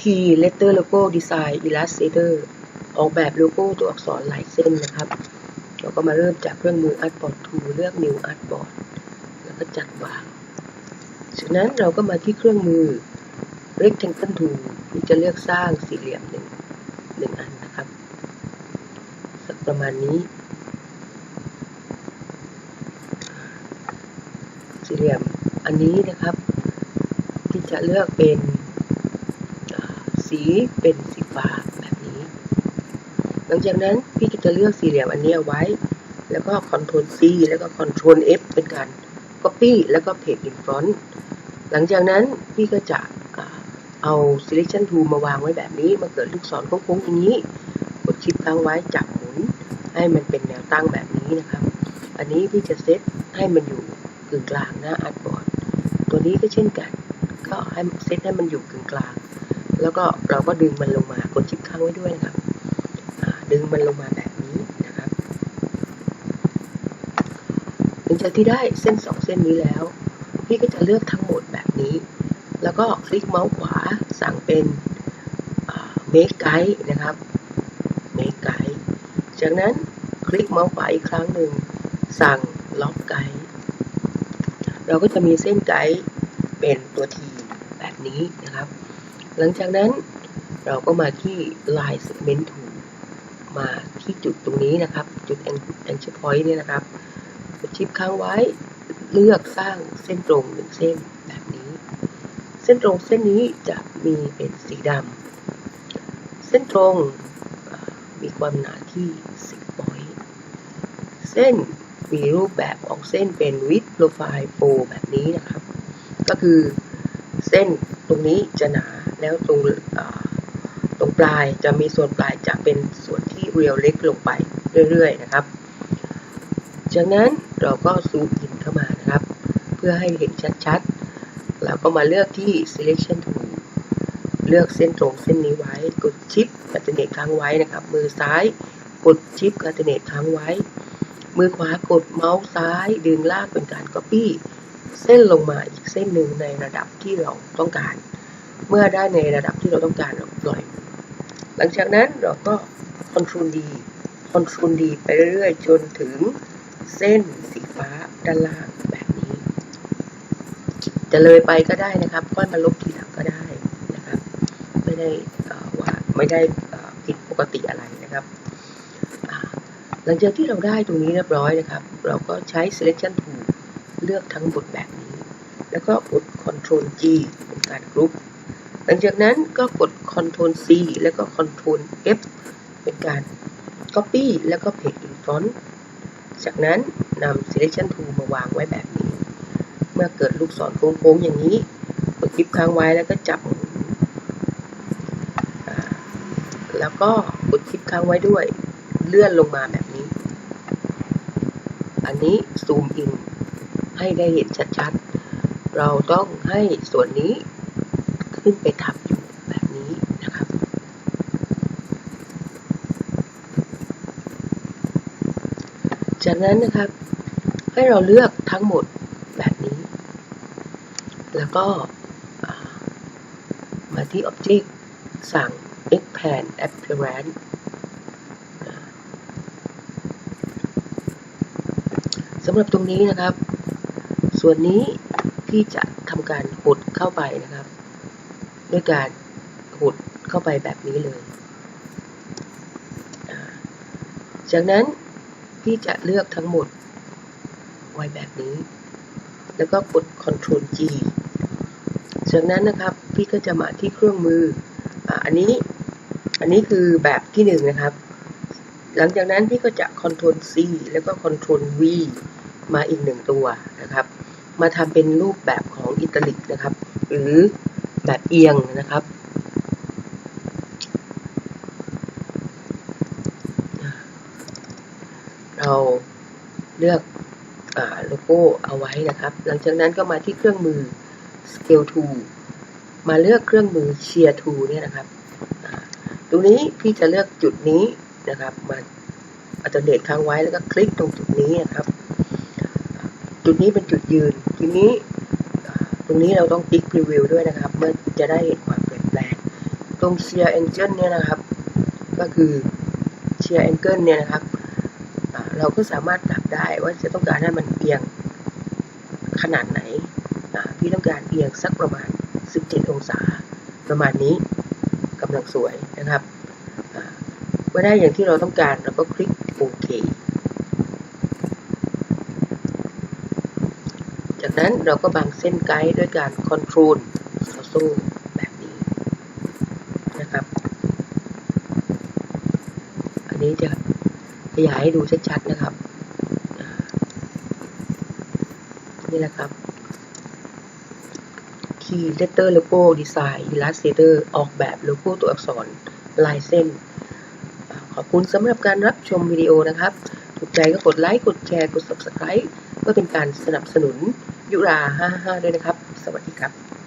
T Letter Logo Design Illustrator ออกแบบโลโก้ตัวอักษรหลายเส้นนะครับ เราก็มาเริ่มจากเครื่องมือ Artboard Tool เลือก New Artboard แล้วก็จัดวางจากนั้นเราก็มาที่เครื่องมือ Rectangle Tool ที่จะเลือกสร้างสี่เหลี่ยมหนึ่งหนึ่งอันนะครับ สักประมาณนี้ สี่เหลี่ยมอันนี้นะครับ ที่จะเลือกเป็น สีเป็นสีฟ้าแบบนี้ หลังจากนั้นพี่ก็จะเลือกสี่เหลี่ยมอันนี้เอาไว้ แล้วก็ Ctrl C แล้วก็ Ctrl F เป็นการ Copy แล้วก็ Paste in Front หลังจากนั้นพี่ก็จะเอา Selection Tool มาวางไว้แบบนี้ มาเกิดลูกศรโค้งๆอย่างนี้ กดชิปค้างไว้จับหมุน ให้มันเป็นแนวตั้งแบบนี้นะครับ อันนี้พี่จะเซตให้มันอยู่กึ่งกลางหน้าอาร์ตบอร์ด ตัวนี้ก็เช่นกัน ก็ให้เซตให้มันอยู่กึ่งกลาง แล้วก็เราก็ดึงมันลงมากดชิปค้างไว้ด้วยนะครับดึงมันลงมาแบบนี้นะครับหลังจากที่ได้เส้นสองเส้นนี้แล้ว พี่ก็จะเลือกทั้งหมดแบบนี้ แล้วก็คลิกเมาส์ขวาสั่งเป็น make guide นะครับ make guide จากนั้นคลิกเมาส์ขวาอีกครั้งหนึ่งสั่งล็อกไกด์เราก็จะมีเส้นไกด์เป็นตัวทีแบบนี้นะครับ หลังจากนั้นเราก็มาที่ line segment tool มาที่จุดตรงนี้นะครับ จุด anchor point เนี่ยนะครับกดชิปค้างไว้เลือกสร้างเส้นตรงหนึ่งเส้นแบบนี้ เส้นตรงเส้นนี้จะมีเป็นสีดำเส้นตรงมีความหนาที่ 10 point เส้นมีรูปแบบของเส้นเป็น width profile 4แบบนี้นะครับ ก็คือเส้นตรงนี้จะหนา แล้วตรงตรงปลายจะมีส่วนปลายจะเป็นส่วนที่เรียวเล็กลงไปเรื่อยๆนะครับ จากนั้นเราก็ซูมอินเข้ามานะครับ เพื่อให้เห็นชัดๆเราก็มาเลือกที่ selection tool เลือกเส้นตรงเส้นนี้ไว้ กดชิปกัตเนตค้างไว้นะครับ มือซ้ายกดชิปกัตเนตค้างไว้ มือขวากดเมาส์ซ้าย ดึงลากเป็นการ Copy เส้นลงมาอีกเส้นหนึ่งในระดับที่เราต้องการ เมื่อได้ในระดับที่เราต้องการเราปล่อย หลังจากนั้นเราก็ Ctrl D Ctrl D ไปเรื่อยๆ จนถึงเส้นสีฟ้าด้านล่างแบบนี้ จะเลยไปก็ได้นะครับค่อยมาลบทีหลังก็ได้นะครับ ไม่ได้ว่าไม่ได้ผิดปกติอะไรนะครับหลังจากที่เราได้ตรงนี้เรียบร้อยนะครับ เราก็ใช้ selection tool เลือกทั้งหมดแบบนี้ แล้วก็กด control G เป็นการกรุ๊ป หลังจากนั้นก็กด Ctrl C แล้วก็ Ctrl F เป็นการ Copy แล้วก็ Paste in Front จากนั้นนำ selection tool มาวางไว้แบบนี้ เมื่อเกิดลูกศรโค้งๆอย่างนี้ กดคลิปค้างไว้แล้วก็จับ แล้วก็กดคลิปค้างไว้ด้วย เลื่อนลงมาแบบนี้ อันนี้ซูมอินให้ได้เห็นชัดๆ เราต้องให้ส่วนนี้ ขึ้นไปทับอยู่แบบนี้นะครับ จากนั้นนะครับ ให้เราเลือกทั้งหมดแบบนี้ แล้วก็มาที่ Object สั่ง Expand Appearance สำหรับตรงนี้นะครับ ส่วนนี้พี่จะทำการหดเข้าไปนะครับ ด้วยการหดเข้าไปแบบนี้เลย จากนั้นพี่จะเลือกทั้งหมดไว้แบบนี้ แล้วก็กด Ctrl G จากนั้นนะครับพี่ก็จะมาที่เครื่องมืออันนี้อันนี้คือแบบที่หนึ่งนะครับ หลังจากนั้นพี่ก็จะ Ctrl C แล้วก็ Ctrl V มาอีกหนึ่งตัวนะครับ มาทำเป็นรูปแบบของอิตาลิกนะครับ หรือ แบบเอียงนะครับ เราเลือกอโลโก้เอาไว้นะครับ หลังจากนั้นก็มาที่เครื่องมือ Scale Tool มาเลือกเครื่องมือ Shear Tool เนี่ยนะครับตรงนี้พี่จะเลือกจุดนี้นะครับ มาอัลเทอร์เนทค้างไว้แล้วก็คลิกตรงจุดนี้นะครับ จุดนี้เป็นจุดยืน ทีนี้ ตรงนี้เราต้องติ๊กพรีวิวด้วยนะครับ เมื่อจะได้เห็นความเปลี่ยนแปลง ตรง shear angle เนี่ยนะครับ ก็คือ shear angle เนี่ยนะครับ เราก็สามารถปรับได้ว่าจะต้องการให้มันเอียงขนาดไหน พี่ต้องการเอียงสักประมาณ 17 องศา ประมาณนี้กำลังสวยนะครับอ่าเมื่อได้อย่างที่เราต้องการเราก็คลิกโอเค จากนั้นเราก็บังเส้นไกด์ด้วยการ Control ซอโซ่แบบนี้นะครับ อันนี้จะขยายให้ดูชัดๆนะครับ นี่แหละครับ Key Letter Logo Design Illustrator ออกแบบโลโก้ตัวอักษรลายเส้น ขอบคุณสำหรับการรับชมวิดีโอนะครับ ถูกใจก็กดไลค์ กดแชร์ กด Subscribe เพื่อเป็นการสนับสนุนยุรา 55 ด้วยนะครับ สวัสดีครับ